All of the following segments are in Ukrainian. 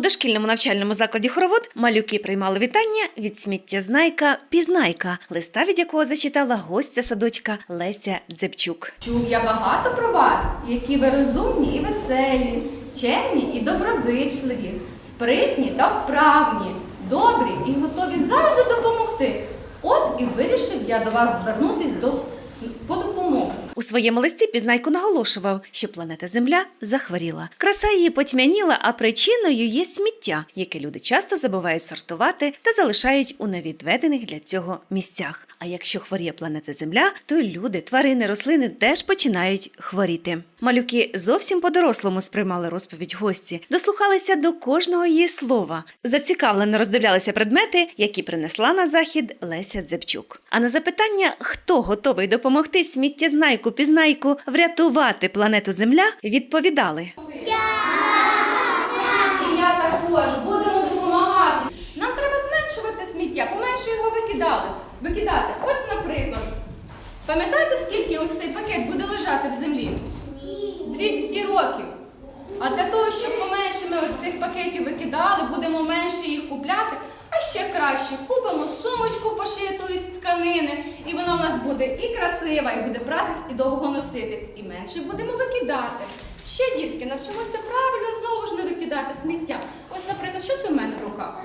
дошкільному навчальному закладі хоровод малюки приймали вітання від сміттєзнайка Пізнайка, листа від якого зачитала гостя садочка Леся Дзепчук. Чув я багато про вас, які ви розумні і веселі, чемні і доброзичливі, спритні та вправні, добрі і готові завжди допомогти. От і вирішив я до вас звернутись до по допомогу. У своєму листі Пізнайко наголошував, що планета Земля захворіла. Краса її потьмяніла, а причиною є сміття, яке люди часто забувають сортувати та залишають у невідведених для цього місцях. А якщо хворіє планета Земля, то люди, тварини, рослини теж починають хворіти. Малюки зовсім по-дорослому сприймали розповідь гості, дослухалися до кожного її слова, зацікавлено роздивлялися предмети, які принесла на захід Леся Дзепчук. А на запитання, хто готовий допомогти сміттєзнайку пізнайку врятувати планету Земля, відповідали. І я також будемо допомагати. Нам треба зменшувати сміття, поменше його викидали. Викидати. Ось, наприклад, пам'ятаєте, скільки ось цей пакет буде лежати в землі? 200 років. А для того, щоб поменше ми ось цих пакетів викидали, будемо менше їх купляти. А ще краще купимо сумочку пошиту із тканини, і вона у нас буде і красива, і буде братись, і довго носитись, і менше будемо викидати. Ще, дітки, навчимося правильно знову ж не викидати сміття. Ось, наприклад, що це в мене в руках?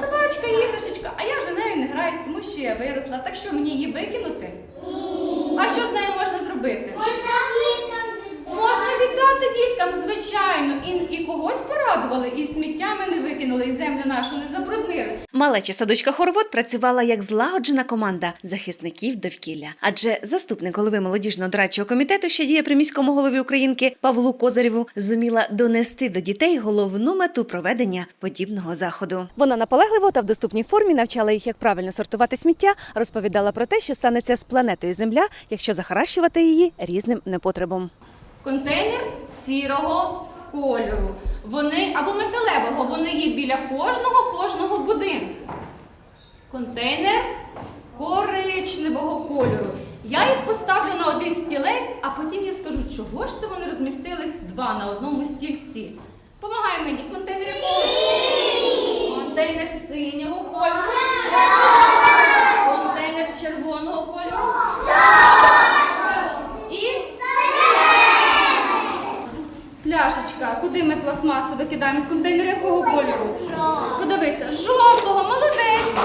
Собачка, іграшечка, а я вже нею не граюсь, тому що я виросла. Так що мені її викинути? А що з нею можна зробити? Можна діткам, звичайно, і, і когось порадували, і сміття ми не викинули, і землю нашу не забруднили. Малеча садочка Хоровод працювала як злагоджена команда захисників довкілля. Адже заступник голови молодіжного дорадчого комітету, що діє при міському голові Українки Павлу Козарєву, зуміла донести до дітей головну мету проведення подібного заходу. Вона наполегливо та в доступній формі навчала їх, як правильно сортувати сміття, розповідала про те, що станеться з планетою Земля, якщо захаращувати її різним непотребом. Контейнер сірого кольору. Вони або металевого, вони є біля кожного кожного будинку. Контейнер коричневого кольору. Я їх поставлю на один стілець, а потім я скажу, чого ж це вони розмістились два на одному стільці. Помагай мені, контейнер? Контейнер синього кольору. Контейнер червоного кольору. І Пляшечка, куди ми пластмасу викидаємо? В Контейнер якого кольору? Подивися, жовтого, молодець.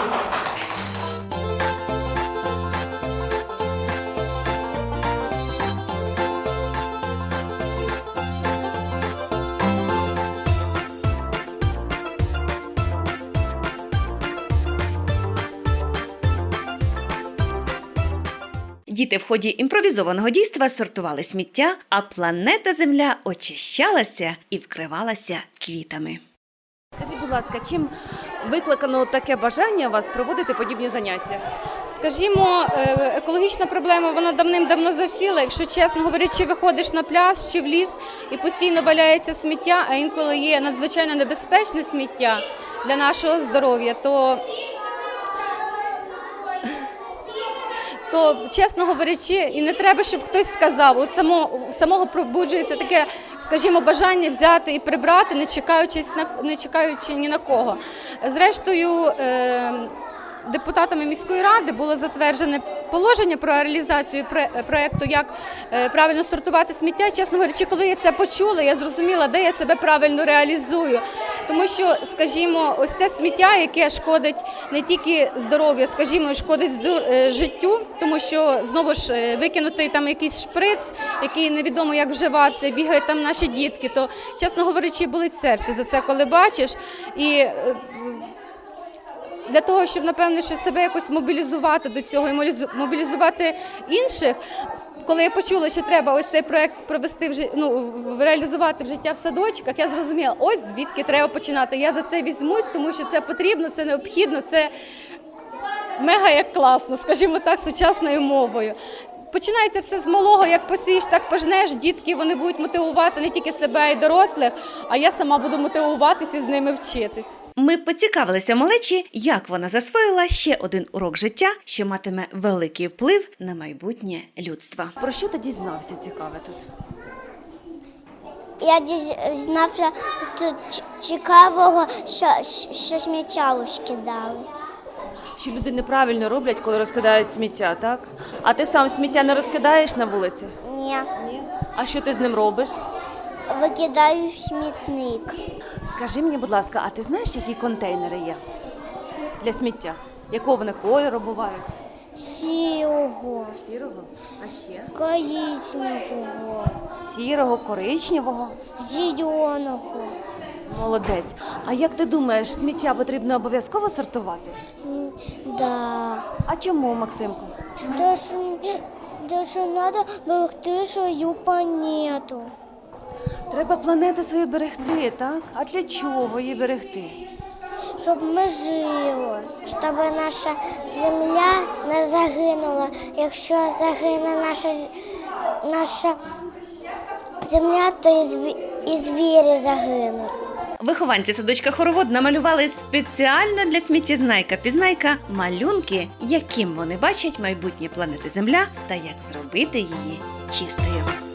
Діти в ході імпровізованого дійства сортували сміття, а планета Земля очищалася і вкривалася квітами. Скажіть, будь ласка, чим викликано таке бажання вас проводити подібні заняття? Скажімо, е, екологічна проблема вона давним-давно засіла. Якщо чесно говорячи, виходиш на пляж чи в ліс і постійно валяється сміття, а інколи є надзвичайно небезпечне сміття для нашого здоров'я, то то, чесно говорячи, і не треба, щоб хтось сказав. У само, у самого пробуджується таке, скажімо, бажання взяти і прибрати, не чекаючись на не чекаючи ні на кого. Зрештою. Е, Депутатами міської ради було затверджене положення про реалізацію проекту, як е, правильно сортувати сміття. Чесно говорячи, коли я це почула, я зрозуміла, де я себе правильно реалізую. Тому що, скажімо, ось це сміття, яке шкодить не тільки здоров'ю, скажімо, шкодить е, життю, тому що знову ж е, викинутий там якийсь шприц, який невідомо як вживався, бігають там наші дітки. То, чесно говорячи, болить серце за це, коли бачиш. І е, для того, щоб напевно що себе якось мобілізувати до цього і мобілізувати інших. Коли я почула, що треба ось цей проект провести в ну, реалізувати в життя в садочках, я зрозуміла, ось звідки треба починати. Я за це візьмусь, тому що це потрібно, це необхідно, це мега як класно, скажімо так, сучасною мовою. Починається все з малого, як посієш, так пожнеш. Дітки вони будуть мотивувати не тільки себе, а й дорослих, а я сама буду мотивуватися і з ними вчитись. Ми поцікавилися малечі, як вона засвоїла ще один урок життя, що матиме великий вплив на майбутнє людства. Про що ти дізнався цікаве тут? я дізнався тут цікавого, що, що сміття кидали. Що люди неправильно роблять, коли розкидають сміття, так? А ти сам сміття не розкидаєш на вулиці? Ні, А що ти з ним робиш? викидаю в смітник. Скажи мені, будь ласка, а ти знаєш, які контейнери є для сміття? Якого вони кольору бувають? Сірого, Сірого? А ще? коричневого, Сірого, коричневого. зеленого. Молодець. А як ти думаєш, сміття потрібно обов'язково сортувати? Да. А чому, Максимко? То що, треба берегти свою планету. Треба планету свою берегти, так? А для чого її берегти? Щоб ми жили, щоб наша земля не загинула. Якщо загине наша, наша земля, то і звірі загинуть. Вихованці садочка хоровод намалювали спеціально для сміттєзнайка пізнайка малюнки, яким вони бачать майбутнє планети Земля та як зробити її чистою.